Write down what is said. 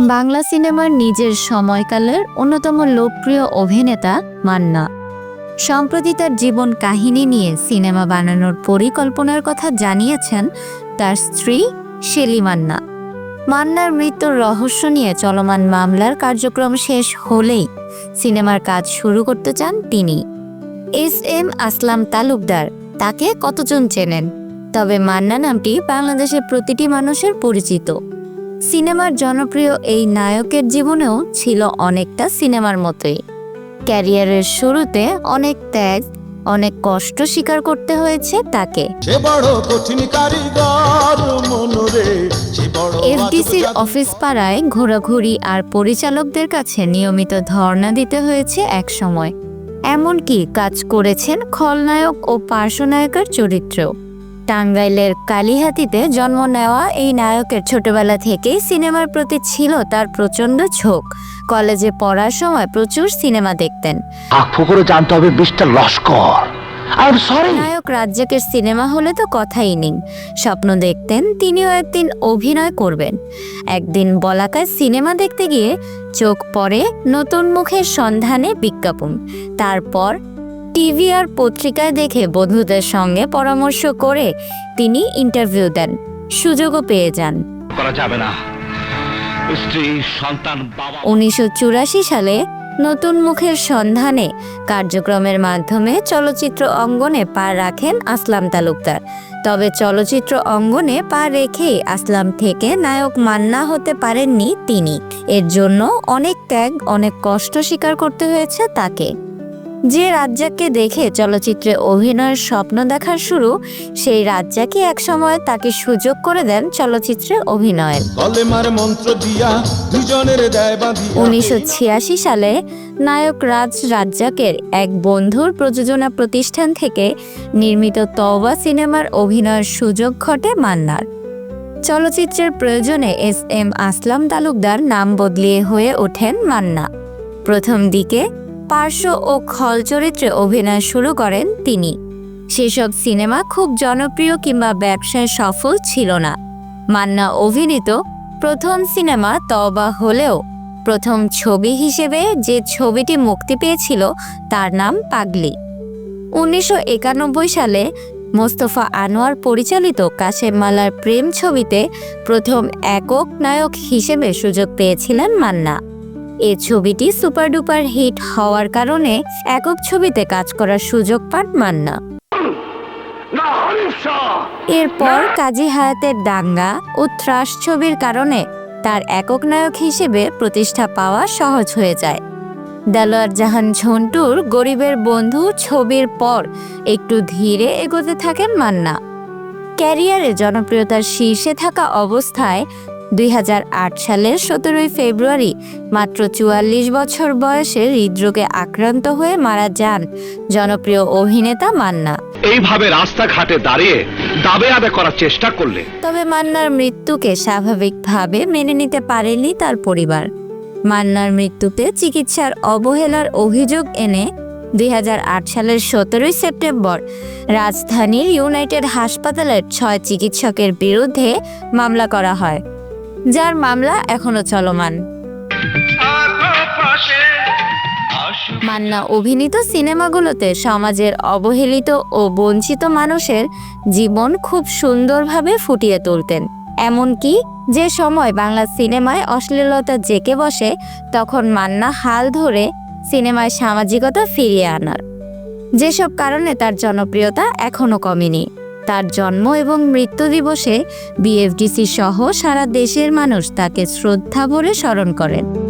বাংলা সিনেমার নিজের সময়কালের অন্যতম লোকপ্রিয় অভিনেতা মান্না। সম্প্রতি তার জীবন কাহিনী নিয়ে সিনেমা বানানোর পরিকল্পনার কথা জানিয়েছেন তার স্ত্রী শেলি মান্না। মান্নার মৃত্যুর রহস্য নিয়ে চলমান মামলার কার্যক্রম শেষ হলেই সিনেমার কাজ শুরু করতে চান তিনি। এস এম আসলাম তালুকদার, তাকে কতজন চেনেন? তবে মান্না নামটি বাংলাদেশের প্রতিটি মানুষের পরিচিত। সিনেমার জনপ্রিয় এই নায়কের জীবনেও ছিল অনেকটা সিনেমার মতোই। ক্যারিয়ারের শুরুতে অনেক ত্যাগ অনেক কষ্ট স্বীকার করতে হয়েছে তাকে। এফডিসির অফিস পাড়ায় ঘোরাঘুরি আর পরিচালকদের কাছে নিয়মিত ধর্ণা দিতে হয়েছে এক সময়। এমনকি কাজ করেছেন খলনায়ক ও পার্শ্বনায়কের চরিত্রেও। টাঙ্গাইলের কালিহাতিতে জন্ম নেওয়া এই নায়কের ছোটবেলা থেকেই সিনেমার প্রতি ছিল তার প্রচণ্ড ঝোঁক। কলেজে পড়ার সময় প্রচুর সিনেমা দেখতেন। জানতে হবে বিশটা লস্কর। নায়ক রাজ্জাকের সিনেমা হলে তো কথাই নেই। স্বপ্ন দেখতেন তিনিও একদিন অভিনয় করবেন। একদিন বলাকায় সিনেমা দেখতে গিয়ে চোখ পড়ে নতুন মুখের সন্ধানে বিজ্ঞাপন। তারপর টিভি আর পত্রিকায় দেখে বন্ধুদের সঙ্গে পরামর্শ করে তিনি ইন্টারভিউ দেন সুযোগও পেয়ে যান। করা যাবে না। স্ত্রী সন্তান বাবা। উনিশশো চুরাশি সালে নতুন মুখের সন্ধানে কার্যক্রমের মাধ্যমে চলচ্চিত্র অঙ্গনে পা রাখেন আসলাম তালুকদার। তবে চলচ্চিত্র অঙ্গনে পা রেখেই আসলাম থেকে নায়ক মান্না হতে পারেননি তিনি। এর জন্য অনেক ত্যাগ অনেক কষ্ট স্বীকার করতে হয়েছে তাকে। যে রাজ্জাককে দেখে চলচ্চিত্রে অভিনয়ের স্বপ্ন দেখার শুরু সেই রাজ্জাকই একসময় তাকে সুযোগ করে দেন চলচ্চিত্রে অভিনয়ের উনিশশো ছিয়াশি সালে নায়ক রাজ রাজ্জাকের এক বন্ধুর প্রযোজনা প্রতিষ্ঠান থেকে নির্মিত তওবা সিনেমার অভিনয়ের সুযোগ ঘটে মান্নার। চলচ্চিত্রের প্রয়োজনে এস এম আসলাম তালুকদার নাম বদলিয়ে হয়ে ওঠেন মান্না। প্রথম দিকে পার্শ্ব ও খল চরিত্রে অভিনয় শুরু করেন তিনি। সেসব সিনেমা খুব জনপ্রিয় কিংবা ব্যবসায় সফল ছিল না। মান্না অভিনীত প্রথম সিনেমা তওবা হলেও প্রথম ছবি হিসেবে যে ছবিটি মুক্তি পেয়েছিল তার নাম পাগলি। উনিশশো একানব্বই সালে মোস্তফা আনোয়ার পরিচালিত কাশেম মালার প্রেম ছবিতে প্রথম একক নায়ক হিসেবে সুযোগ পেয়েছিলেন মান্না। এ ছবিটি সুপার ডুপার হিট হওয়ার কারণে একক ছবিতে কাজ করার সুযোগ পান মান্না। এরপর কাজী হায়াতের দাঙ্গা ও ত্রাস ছবির কারণে তার একক নায়ক হিসেবে প্রতিষ্ঠা পাওয়া সহজ হয়ে যায়। দেলোয়ার জাহান ঝন্টুর গরিবের বন্ধু ছবির পর একটু ধীরে এগোতে থাকেন মান্না। ক্যারিয়ারে জনপ্রিয়তার শীর্ষে থাকা অবস্থায় দুই হাজার আট সালের সতেরোই ফেব্রুয়ারি মাত্র চুয়াল্লিশ বছর বয়সে হৃদরোগে আক্রান্ত হয়ে মারা যান জনপ্রিয় অভিনেতা মান্না। এইভাবে রাস্তাঘাটে দাঁড়িয়ে দাবে আদায় করার চেষ্টা করলে। তবে মান্নার মৃত্যুকে স্বাভাবিকভাবে মেনে নিতে পারেনি তার পরিবার। মান্নার মৃত্যুতে চিকিৎসার অবহেলার অভিযোগ এনে দুই হাজার আট সালের সতেরোই সেপ্টেম্বর রাজধানীর ইউনাইটেড হাসপাতালের ছয় চিকিৎসকের বিরুদ্ধে মামলা করা হয়। যার মামলা এখনও চলমান। মান্না অভিনীত সিনেমাগুলোতে সমাজের অবহেলিত ও বঞ্চিত মানুষের জীবন খুব সুন্দরভাবে ফুটিয়ে তুলতেন। এমনকি যে সময় বাংলা সিনেমায় অশ্লীলতা জেকে বসে, তখন মান্না হাল ধরে সিনেমায় সামাজিকতা ফিরিয়ে আনার। যেসব কারণে তার জনপ্রিয়তা এখনও কমেনি। তার জন্ম এবং মৃত্যু দিবসে বিএফডিসি সহ সারা দেশের মানুষ তাকে শ্রদ্ধা ভরে স্মরণ করেন।